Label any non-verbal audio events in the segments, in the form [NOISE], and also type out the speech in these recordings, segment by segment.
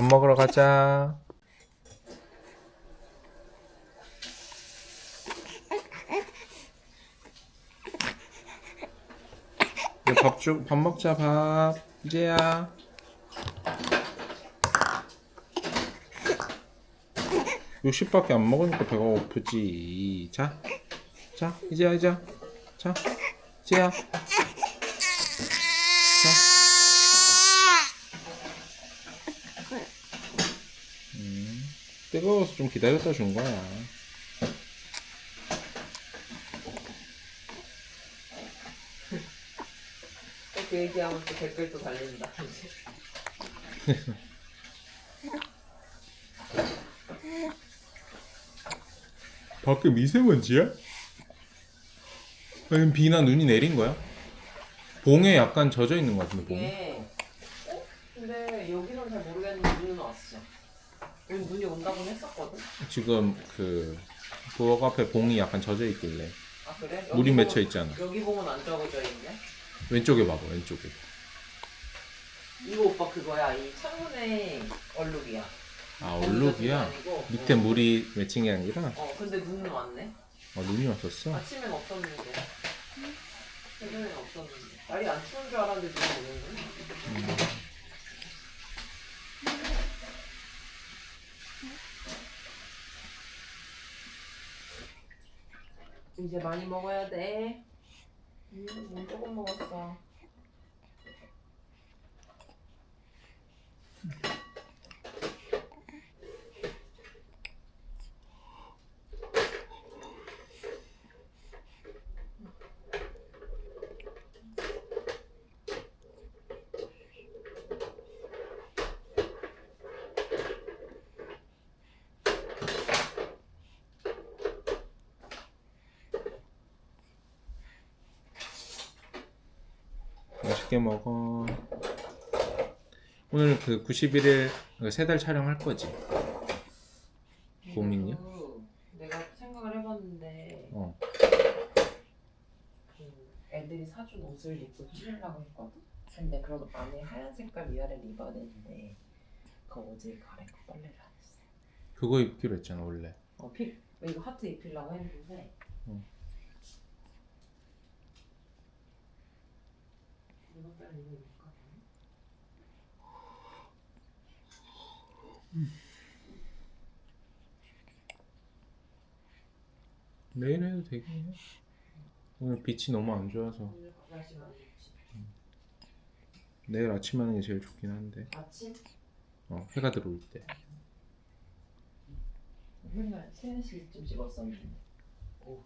밥 먹으러 가자. 밥 주, 밥 먹자 밥. 이제야. 육십밖에 안 먹으니까 배가 고프지. 자, 자, 이제야, 이제야. 자, 이제야. 뜨거워서 좀 기다렸다 준 거야. 그 얘기하면 또 댓글도 달린다. [LAUGHS] 밖에 미세먼지야? 아니면 비나 눈이 내린 거야? 봉에 약간 젖어 있는 것 같은데 봉. 이게 어? 근데 여기는 잘 모르겠는데 눈은 왔어. 여기 눈이 온다고 했었거든. 지금 그 부엌 앞에 봉이 약간 젖어 있길래 아 그래? 물이 맺혀 있잖아. 여기 보면 안 적어져 있네. 왼쪽에 봐봐 왼쪽에. 이거 오빠 그거야. 이 창문에 얼룩이야. 아 얼룩이야. 아니고, 밑에 어. 물이 맺힌 게 아니라 어 근데 눈은 왔네. 아 눈이 왔었어. 아침엔 없었는데. 예전엔 없었는데. 날이 안 추운 줄 알았는데 눈이 오는 이제 많이 먹어야 돼. 음, 뭐 조금 먹었어. 맛있게 먹어. 오늘 그 91일 세 달 촬영할 거지? 고민이야? 그래도 내가 생각을 해봤는데 어. 그 애들이 사준 옷을 입고 찍으려고 했거든? 근데 그런 안에 하얀 색깔 위아래를 입어야 되는데 그 어제 갈아입고 빨래를 안 했어 그거 입기로 했잖아 원래. 어, 피, 이거 하트 입히려고 했는데 응. 이거 빨리 이거 입을까? 내일 해도 되긴 해. 오늘 빛이 너무 안 좋아서 내일 아침 하는 게 제일 좋긴 한데 아침? 어, 해가 들어올 때. 맨날 3시쯤 찍었었는데 오후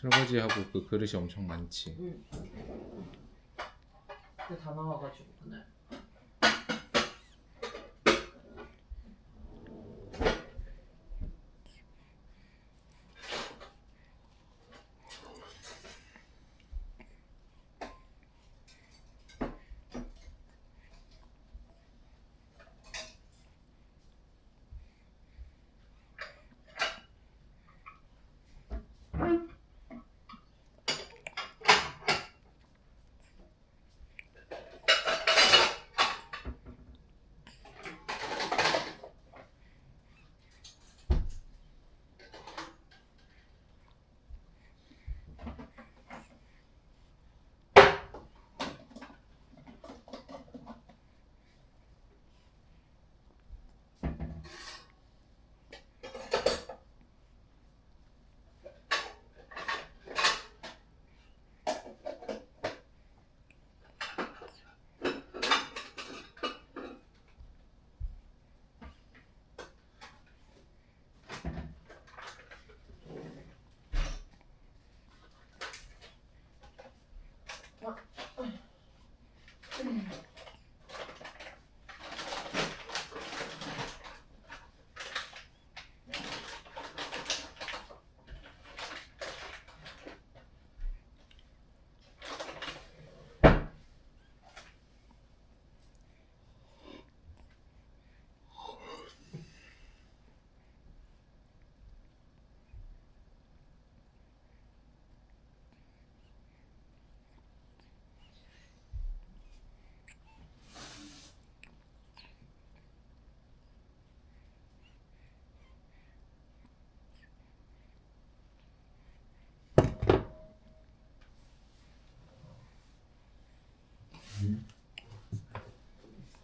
설거지하고 그 그릇이 엄청 많지. 응. 그게 다 나와가지고 그날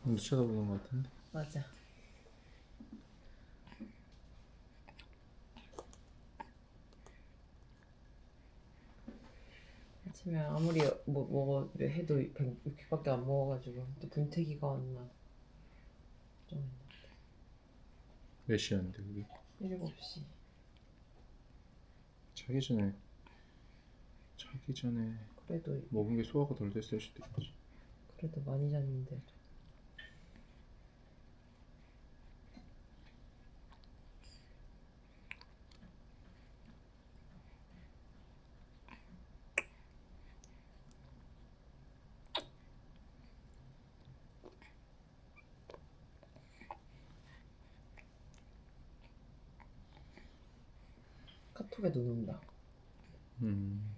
너 쳐다보는 것 같은데. 맞아. 아침에 아무리 뭐 먹어 해도 160밖에 안 먹어가지고 또 분태기가 왔나. 좀 몇 시였는데 그게? 7시. 자기 전에 자기 전에 그래도 먹은 게 소화가 덜 됐을 수도 있지. 그래도 많이 잤는데. 눈 온다. 음.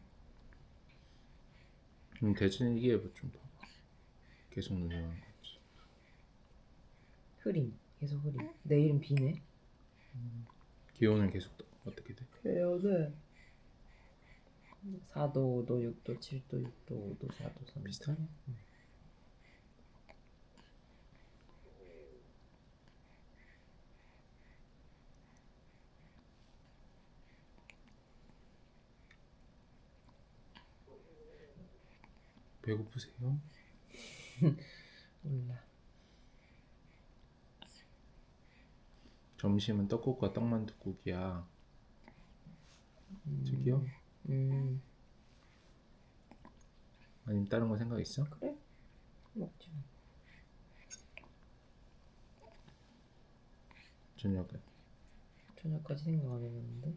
음 대진 일기예보 좀 봐봐. 계속 눈이 오는 거지. 흐림. 계속 흐림. 내일은 비네. 기온은 계속 떠- 어떻게 돼? 그래요는 4도, 5도, 6도, 7도, 6도, 5도, 4도, 3도 비슷하네. 배고프세요? [LAUGHS] 몰라 점심은 떡국과 떡만둣국이야. 저기요? 음 아니면 다른 거 생각 있어? 그래 뭐. 저녁에 저녁까지 생각 안 해봤는데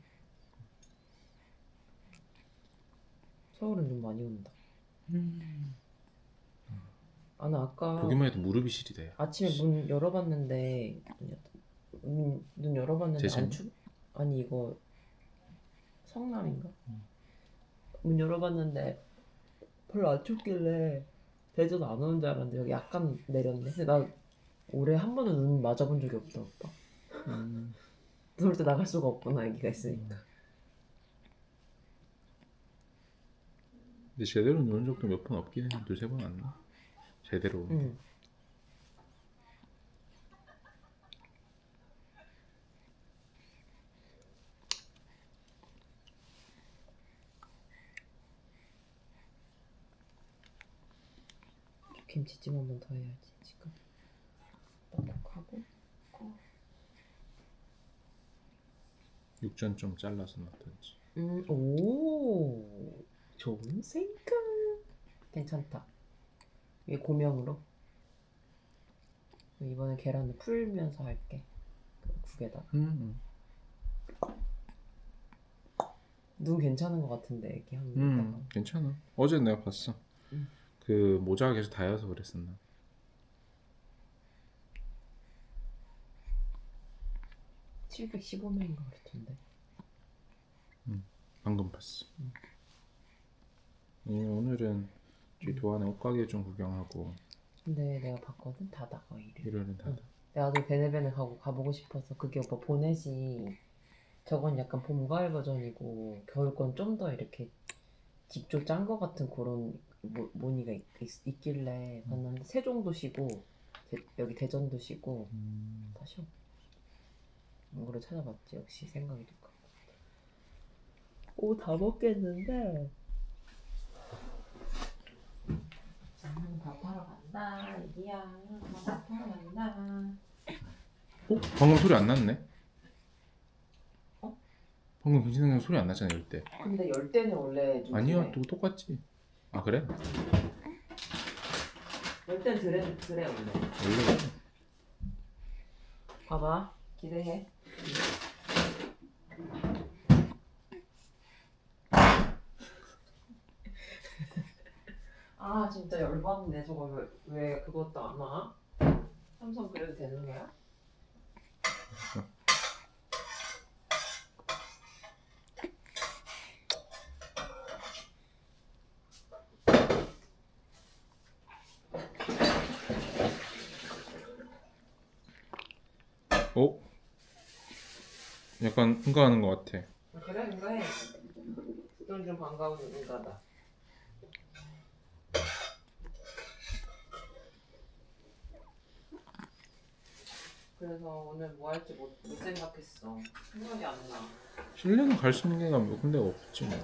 서울은 좀 많이 온다 아 나 아까 보기만 해도 무릎이 시리다. 야. 아침에 문 열어봤는데 문, 문 열어봤는데 제천? 안 추? 아니 이거 성남인가? 문 열어봤는데 별로 안 춥길래 대전 안 오는 줄 알았는데 여기 약간 내렸네. 근데 나 올해 한 번도 눈 맞아본 적이 없다 오빠. 음. [LAUGHS] 눈올때 나갈 수가 없구나 애기가 있으니까. 근데 제대로 노는 적도 몇 번 없긴 해. 두세 번 안 나. 제대로. 응. 김치찜 한 번 더 해야지 지금. 떡국하고. 육전 좀 잘라서 넣든지. 음, 오, 좋은 생각. 괜찮다. 이게 고명으로. 이번에 계란을 풀면서 할게. 그 국에다. 음. 눈 괜찮은 것 같은데 애기 한 음. 음. 괜찮아. 어제 내가 봤어. 음. 그 모자가 계속 닿여서 그랬었나. 칠 715명인가 그랬던데. 방금 봤어. 음. 음, 오늘은 저희 도안에 옷가게 좀 구경하고 근데 내가 봤거든 닫아가 일을. 일요일은 다. 응. 나도 베네베네 가고 가보고 싶어서 그게 오빠 보넷이 저건 약간 봄 가을 버전이고 겨울 건 좀 더 이렇게 집조 짠 거 같은 그런 모, 무늬가 있, 있, 길래 봤는데 세종도시고 대, 여기 대전도시고 음. 다 쉬어. 이거를 찾아봤지 역시 생각이 똑같고. 오다 먹겠는데. 나는 간다 이기야 밥하러 간다. 어? 방금 소리 안 났네. 어? 방금 김신영 소리 안 났잖아 이럴 때. 근데 열 때는 원래 좀 아니야, 그래. 또 똑같지. 아 그래? 열 때는 그래 그래 원래. 원래 봐봐 기대해. 아 진짜 열받네 저거 왜, 왜 그것도 안 와? 삼성 그래도 되는 거야? 어? 약간 응가하는 것 같아. 아, 그래 이거 해. 좀좀 반가운 인가다. 그래서 오늘 뭐 할지 못, 못 생각했어. 생각이 안 나. 실내는 갈 수 있는 데가 몇 군데가 없지 뭐.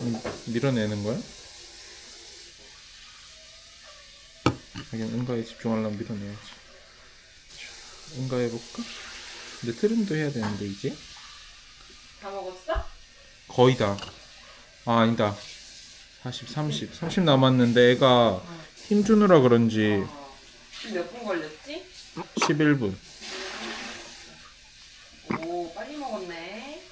음, 밀어내는 거야? 하긴 응가에 집중하려면 밀어내야지. 자, 응가 해볼까? 근데 트림도 해야 되는데 이제 다 먹었어? 거의 다. 아 아니다. 40, 30, 30 남았는데 애가 힘 주느라 그런지 어. 몇분 걸렸지? 11분. 오, 빨리 먹었네.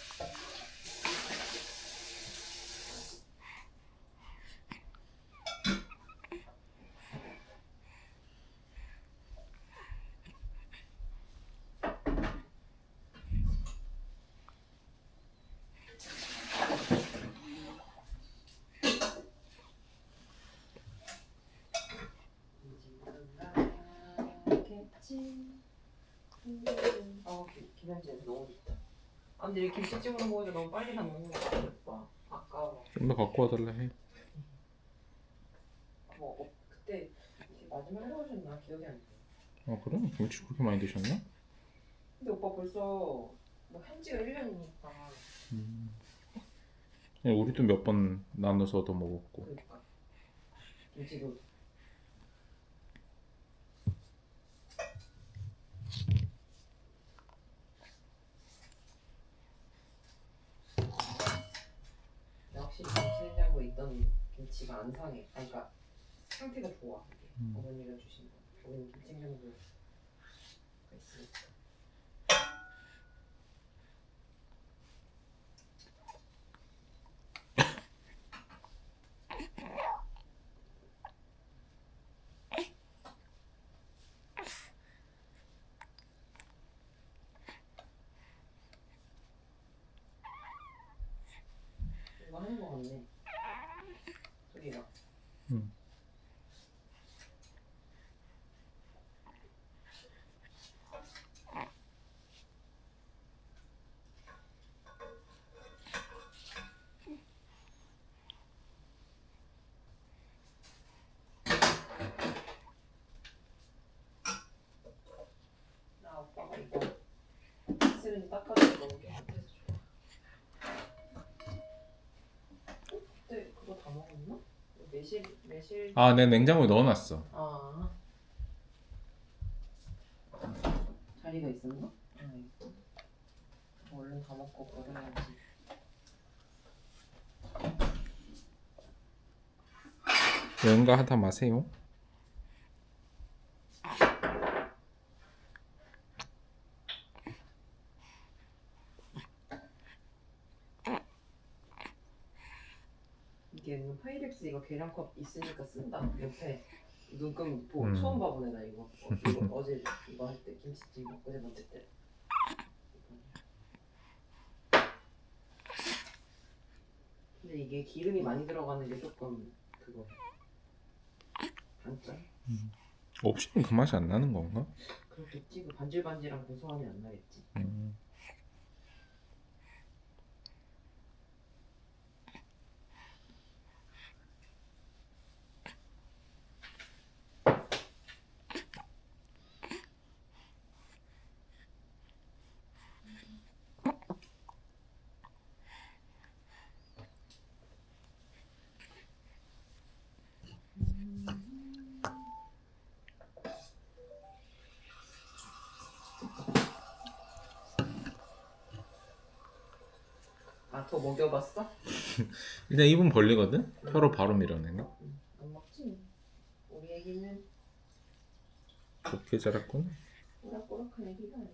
어, 기- 김현진 너무 좋다. 아, 근데 이 김치찜으로 다 먹는 거. 아까워. 좀 더 갖고 와달라 해. 뭐, 어, 그때 마지막에 해오셨나? 기억이 안 나. 아 그래? 김치 그렇게 많이 드셨나? 근데 오빠 벌써 뭐 한 지가 1년이니까. 음. 야, 우리도 몇 번 나눠서 얻어 먹었고. 그러니까. 김치도. 확실히 김치 냉장고에 김치가 안 상해. 아니, 그러니까 상태가 좋아. 이게. 음. 어머니가 주신 거. 김치 냉장고가 있으니까. 이거 하는 거 같네. 소리가. 음. 나 오빠가 이거 쓰레기 닦아주고 너무 깨끗해서 좋아. 어? 그때 그거 다 먹었나? 매실 매실 아, 내 냉장고에 넣어놨어. 아 자리가 있었나? 응. 얼른 다 먹고 버려야지. 연가 하다 마세요. 이게 뭐 파이렉스 이거 계량컵 있으니까 쓴다. 옆에 눈금 보 음. 처음 봐보네 나 이거. 어, 이거 어제 이거 할 때 김치찜 어제 만들 때. 근데 이게 기름이 많이 들어가는 게 조금 그거 단점. 없이는 그 맛이 안 나는 건가? 그렇겠지. 그 반질반질한 고소함이 안 나겠지. 음. 더 먹여봤어? [LAUGHS] 일단 입은 벌리거든? 혀로 바로 밀어내네. 응. 안 먹지. 우리 애기는 곱게 자랐구나. 꼬락꼬락한 애기가 아니거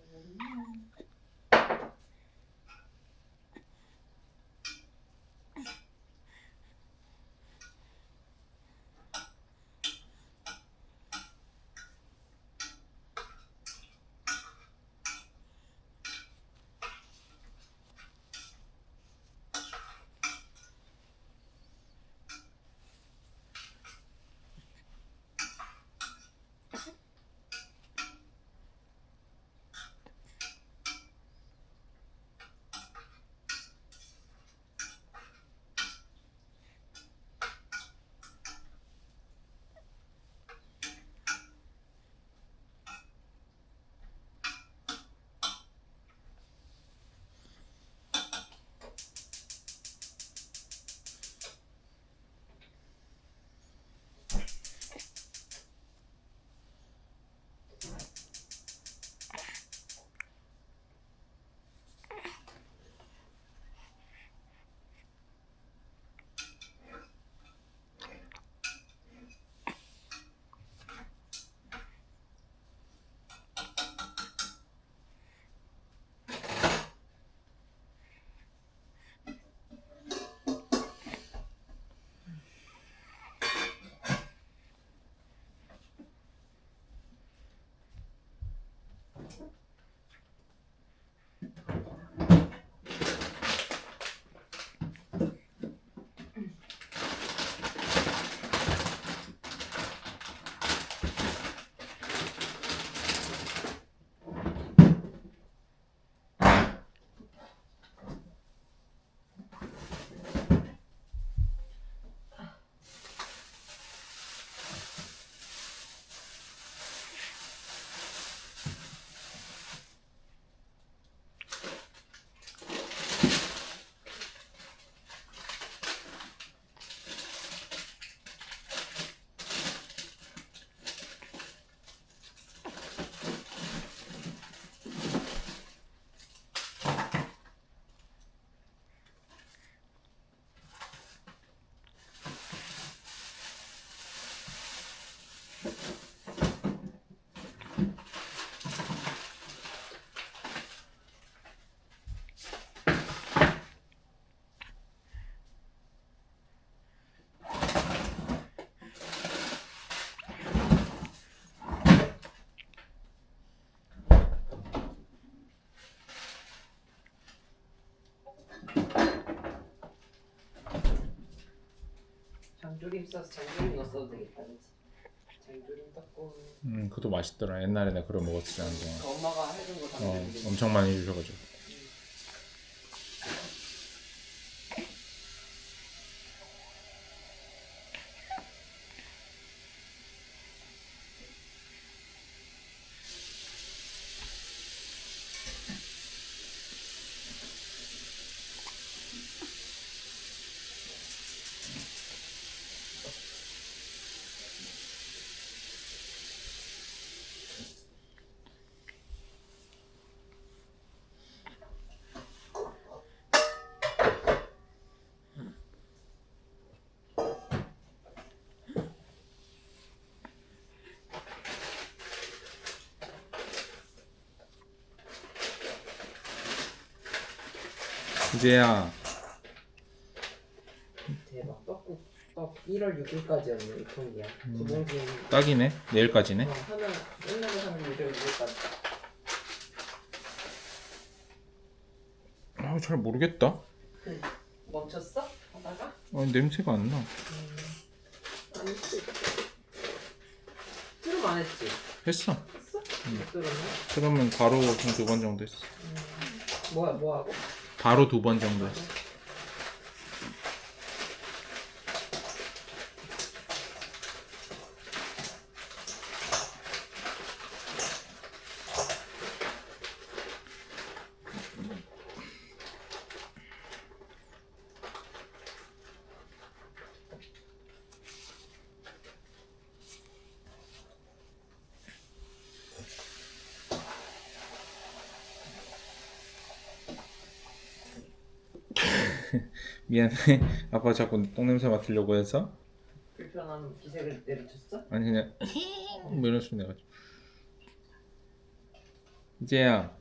장조림 써서 장조림 넣었어도 되겠다 그치? 장조림 닦고. 음 그것도 맛있더라. 옛날에 내가 그걸 먹었지 않은 동안. 그 엄마가 해준 거어 장조림 엄청 많이 주셔가지고 이제야. 대박. 떡국 떡 1월 6일까지였네 유통기한 음. 두 봉지 딱이네. 내일까지네. 어, 하면 옛날에 사는 1월 6일까지. 아 잘 모르겠다. 멈췄어? 하다가? 아니 냄새가 안나. 음, 아닐 수도 있겠다 트름 안 했지? 했어. 했어? 못 그러면 바로 한 두 번 정도 했어. 음, 뭐야 뭐 하고? 바로 두 번 정도 했어 [LAUGHS] 미안해. 아빠 자꾸 똥냄새 맡으려고 해서? 불편한 기색을 내리쳤어? 아니 그냥 뭐 이런 소리 내가지고 이제야.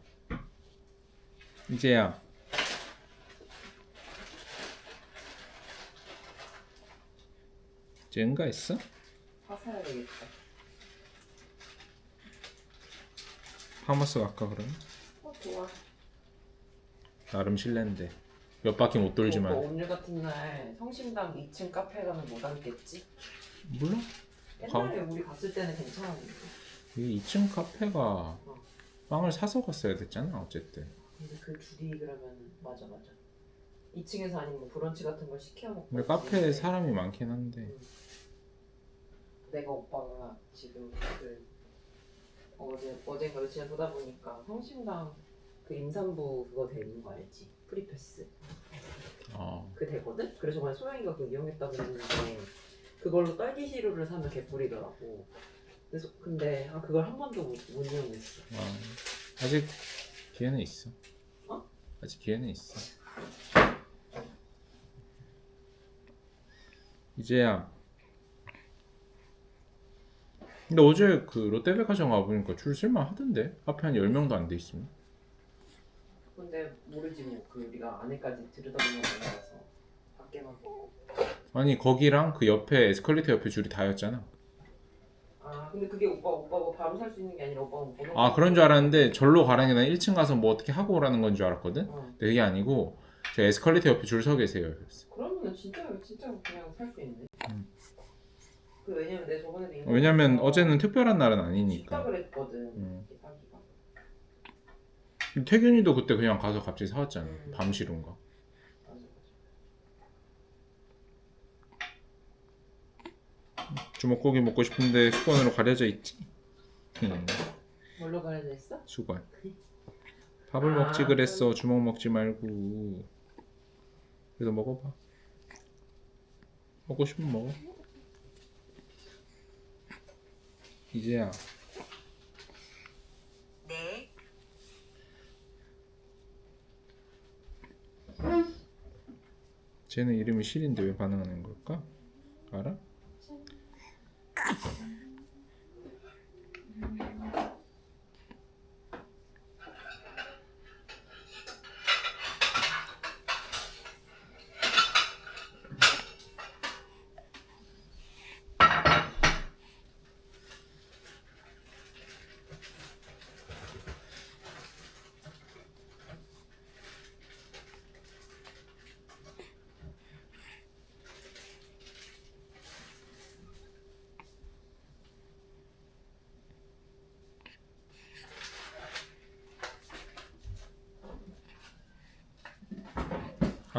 이제야. 이제 응가 있어? 화사해야 되겠다. 파머스 갈까 그러면? 어 좋아. 나름 실례인데 몇 바퀴 못 돌지만. 오빠 오늘 같은 날 성심당 2층 카페 가면 못 앉겠지? 몰라? 옛날에 우리 갔을 때는 괜찮았는데. 이 2층 카페가 빵을 사서 갔어야 됐잖아 어쨌든. 근데 그 줄이 그러면 맞아 맞아. 2층에서 아니면 뭐 브런치 같은 걸 시켜 먹고 근데 카페에 사람이 많긴 한데. 내가 오빠가 지금 그 어제 어젠가 며칠 보다 보니까 성심당 그 임산부 그거 되는 거 알지? 프리패스. 어. 그 되거든? 그래서 저번에 소영이가 그거 이용했다고 했는데 그걸로 딸기 시루를 사면 개꿀이더라고. 그래서 근데 아 그걸 한 번도 못, 못 이용했어. 어, 아직 기회는 있어. 어? 아직 기회는 있어. 이제야. 근데 어제 그 롯데백화점 와보니까 줄 쓸만 하던데? 앞에 한 10명도 안 돼 있으면 근데 모르지 뭐 그 우리가 안에까지 들여다보는 거 아니라서 밖에만 보고 아니 거기랑 그 옆에 에스컬레이터 옆에 줄이 다였잖아 아 근데 그게 오빠 오빠가 바로 살 수 있는 게 아니라 오빠가 못 번호. 아 그런 줄 알았는데 절로 가라는 게 아니라 1층 가서 뭐 어떻게 하고 오라는 건 줄 알았거든. 어. 근데 그게 아니고 저 에스컬레이터 옆에 줄 서 계세요. 그랬어. 그러면은 진짜 진짜 그냥 살 수 있네. 음. 그 왜냐면 내 저번에도 인터넷에서 왜냐면 어제는 특별한 날은 아니니까. 했거든. 음. 태균이도 그때 그냥 가서 갑자기 사왔잖아. 음. 맞아. 주먹고기 먹고 싶은데 수건으로 가려져 있지. 음, 뭘로 가려져 있어? 수건. 밥을 아, 먹지 그랬어. 주먹 먹지 말고. 그래도 먹어봐. 먹고 싶으면 먹어. 이제야. 쟤는 이름이 실인데 왜 반응하는 걸까? 알아?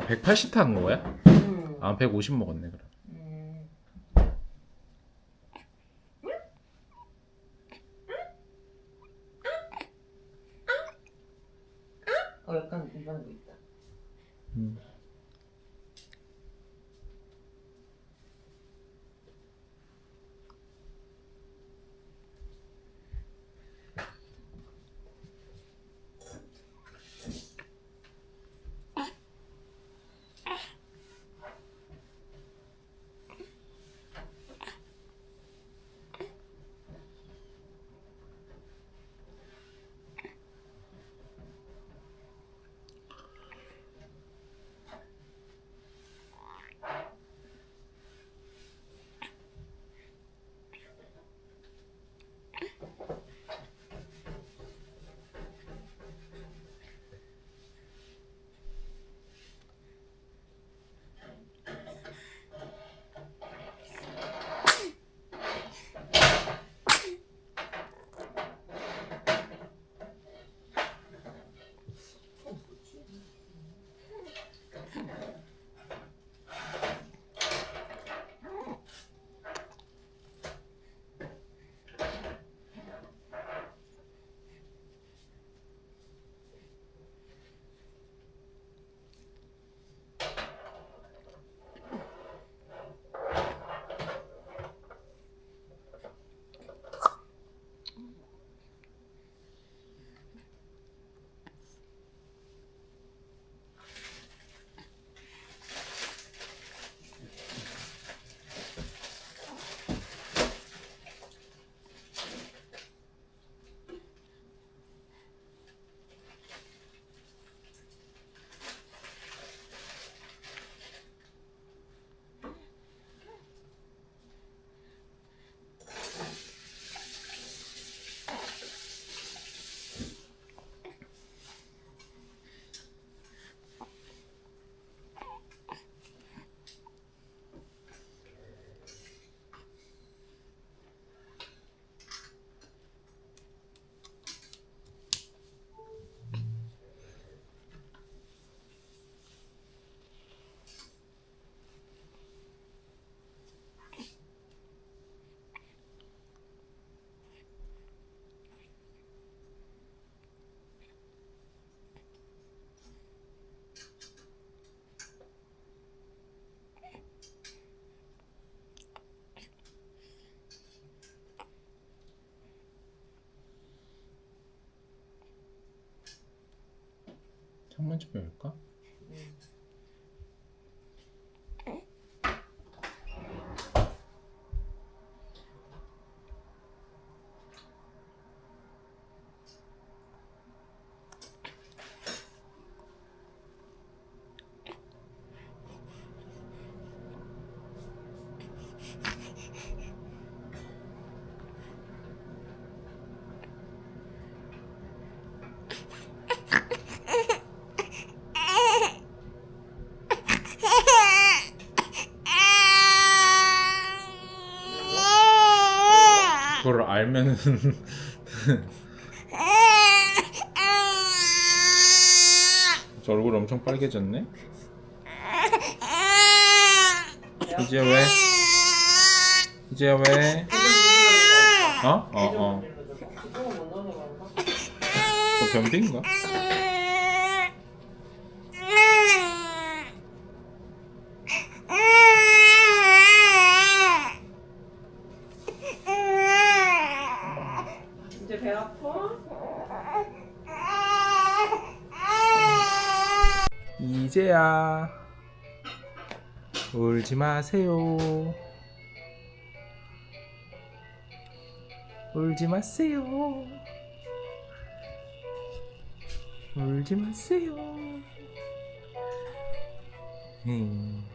아 180탄 거야? 음. 아 150 먹었네 그럼. 음. 어 약간 이런 거 있다. 음. 창문 좀 열까? 울면은 [LAUGHS] 저 얼굴 엄청 빨개졌네. 이제 왜? 이제 왜? 어? 어, 어. 그 변비인가? 울지 마세요. 울지 마세요. 울지 마세요. 음.